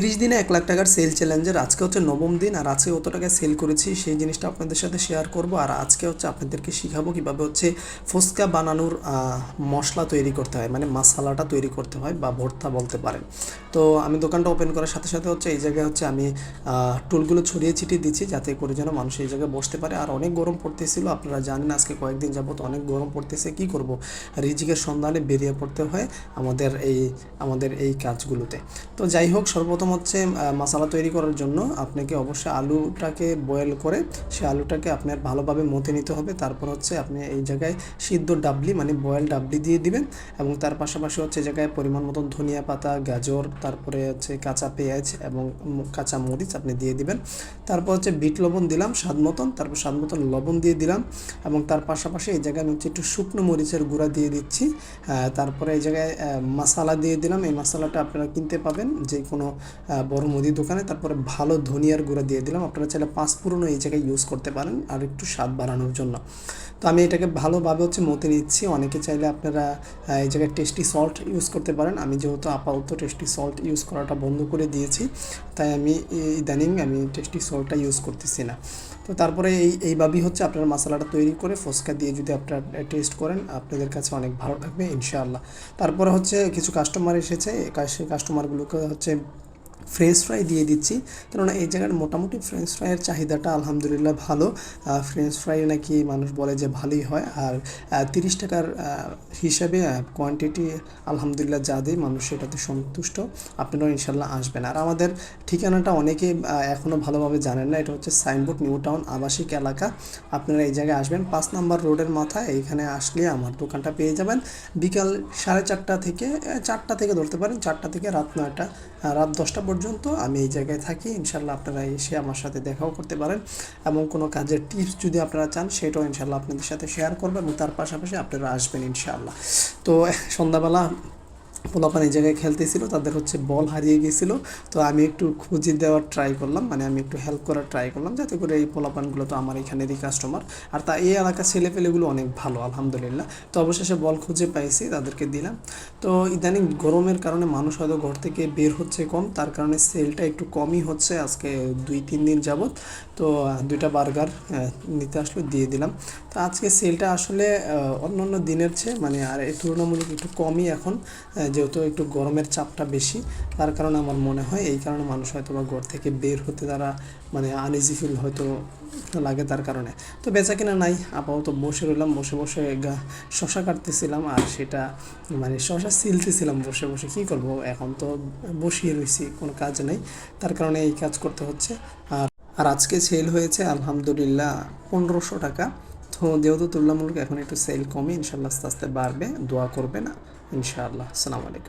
তিরিশ দিনে এক লাখ টাকার সেল চ্যালেঞ্জের আজকে হচ্ছে নবম দিন, আর আজকে কত টাকায় সেল করেছি সেই জিনিসটা আপনাদের সাথে শেয়ার করব। আর আজকে হচ্ছে আপনাদেরকে শিখাবো কীভাবে হচ্ছে ফুচকা বানানোর মশলা তৈরি করতে হয় মানে মশলাটা তৈরি করতে হয় বা ভর্তা বলতে পারেন। তো আমি দোকানটা ওপেন করার সাথে সাথে হচ্ছে এই জায়গায় হচ্ছে আমি টুলগুলো ছড়িয়ে ছিটিয়ে দিচ্ছি যাতে করে যেন মানুষ এই জায়গায় বসতে পারে। আর অনেক গরম পড়তেছিল, আপনারা জানেন আজকে কয়েকদিন যাবত অনেক গরম পড়তেছে, কি করব? রিজিকের সন্ধানে বেরিয়ে পড়তে হয় আমাদের এই আমাদের এই কাজগুলোতে। তো যাই হোক, সর্বপ্রথম হচ্ছে আহ, মশলা তৈরি করার জন্য আপনাকে অবশ্যই আলুটাকে বয়েল করে সে আলুটাকে আপনার ভালোভাবে মতে নিতে হবে। তারপর হচ্ছে আপনি এই জায়গায় সিদ্ধ ডাবলি মানে বয়েল ডাবলি দিয়ে দিবেন এবং তার পাশাপাশি হচ্ছে জায়গায় পরিমাণ মতন ধনিয়া পাতা গাজর তারপরে হচ্ছে কাঁচা পেঁয়াজ এবং কাঁচা মরিচ আপনি দিয়ে দিবেন। তারপর হচ্ছে বিট লবণ দিলাম স্বাদ মতন তারপর স্বাদ মতন লবণ দিয়ে দিলাম এবং তার পাশাপাশি এই জায়গায় আমি হচ্ছে একটু শুকনো মরিচের গুঁড়া দিয়ে দিচ্ছি। তারপরে এই জায়গায় মশলা দিয়ে দিলাম। এই মশালাটা আপনারা কিনতে পাবেন যে কোনো বড় মুদি দোকানে। তারপরে ভালো ধনিয়ার গুঁড়া দিয়ে দিলাম। আপনারা চাইলে পাঁচ পুরনো এই জায়গায় ইউজ করতে পারেন আর একটু স্বাদ বাড়ানোর জন্য। তো আমি এটাকে ভালোভাবে হচ্ছে মতে নিচ্ছি। অনেকে চাইলে আপনারা এই জায়গায় টেস্টি সল্ট ইউজ করতে পারেন। আমি যেহেতু আপাতত টেস্টি সল্ট ইউজ করাটা বন্ধ করে দিয়েছি, তাই আমি ইদানিং আমি টেস্টি সল্টটা ইউজ করতেছি না। তো তারপরে এই, এইভাবেই হচ্ছে আপনার মশলাটা তৈরি করে ফসকা দিয়ে যদি আপনারা টেস্ট করেন, আপনাদের কাছে অনেক ভালো লাগবে ইনশাআল্লাহ। তারপরে হচ্ছে কিছু কাস্টমার এসেছে। সেই কাস্টমারগুলোকে হচ্ছে ফ্রেঞ্চ ফ্রাই দিয়ে দিচ্ছি। কেননা এই জায়গার মোটামুটি ফ্রেঞ্চ ফ্রাইয়ের চাহিদাটা আলহামদুলিল্লাহ ভালো। ফ্রেঞ্চ ফ্রাই নাকি মানুষ বলে যে ভালোই হয়। আর তিরিশ টাকার হিসাবে কোয়ান্টিটি আলহামদুলিল্লাহ যা দেয় মানুষ সেটাতে সন্তুষ্ট। আপনারাও ইনশাল্লাহ আসবেন। আর আমাদের ঠিকানাটা অনেকে এখনও ভালোভাবে জানেন না। এটা হচ্ছে সাইনবোর্ড নিউ টাউন আবাসিক এলাকা। আপনারা এই জায়গায় আসবেন। পাঁচ নাম্বার রোডের মাথায় এইখানে আসলে আমার দোকানটা পেয়ে যাবেন। বিকাল সাড়ে চারটা থেকে চারটা থেকে ধরতে পারেন। চারটা থেকে রাত নয়টা রাত দশটা পর্যন্ত আমি এই জায়গায় থাকি। ইনশাল্লাহ আপনারা এসে আমার সাথে দেখাও করতে পারেন এবং কোনো কাজের টিপস যদি আপনারা চান, সেটাও ইনশাল্লাহ আপনাদের সাথে শেয়ার করবেন এবং তার পাশাপাশি আপনারা আসবেন ইনশাল্লাহ তো, সন্ধ্যাবেলা পোলাপান এই জায়গায় খেলতেছিল, তাদের হচ্ছে বল হারিয়ে গিয়েছিল তো আমি একটু খুঁজে দেওয়ার ট্রাই করলাম মানে আমি একটু হেল্প করার ট্রাই করলাম, যাতে করে এই পোলাপানগুলো তো আমার এখানেরই কাস্টমার আর তা এই এলাকার ছেলেপেলেগুলো অনেক ভালো, আলহামদুলিল্লাহ। তো অবশেষে বল খুঁজে পাইছি, তাদেরকে দিলাম। তো ইদানিং গরমের কারণে মানুষ হয়তো ঘর থেকে বের হচ্ছে কম, তার কারণে সেলটা একটু কমই হচ্ছে, আজকে দুই তিন দিন যাবৎ। তো দুইটা বার্গার নিতে আসলো, দিয়ে দিলাম। তো আজকে সেলটা আসলে অন্য অন্য দিনের চেয়ে মানে আর তুলনামূলক একটু কমই এখন যেহেতু একটু গরমের চাপটা বেশি, তার কারণে আমার মনে হয় এই কারণে মানুষ হয়তো বা ঘর থেকে বের হতে তারা মানে আনইজি ফিল হয়তো লাগে তার কারণে। তো বেচা কিনা নাই, আপাতত বসে রইলাম, বসে বসে শশা কাটতেছিলাম আর সেটা মানে শশা সিলতেছিলাম বসে বসে, কী করব? এখন তো বসিয়ে রয়েছি কোনো কাজ নেই, তার কারণে এই কাজ করতে হচ্ছে। আর আর আজকে সেল হয়েছে আলহামদুলিল্লাহ পনেরোশো টাকা। তো যেহেতু তুলনামূলক এখন একটু সেল কমে, ইনশাল্লাহ আস্তে আস্তে বাড়বে, দোয়া করবে না ইনশাআল্লাহ আসসালামু আলাইকুম।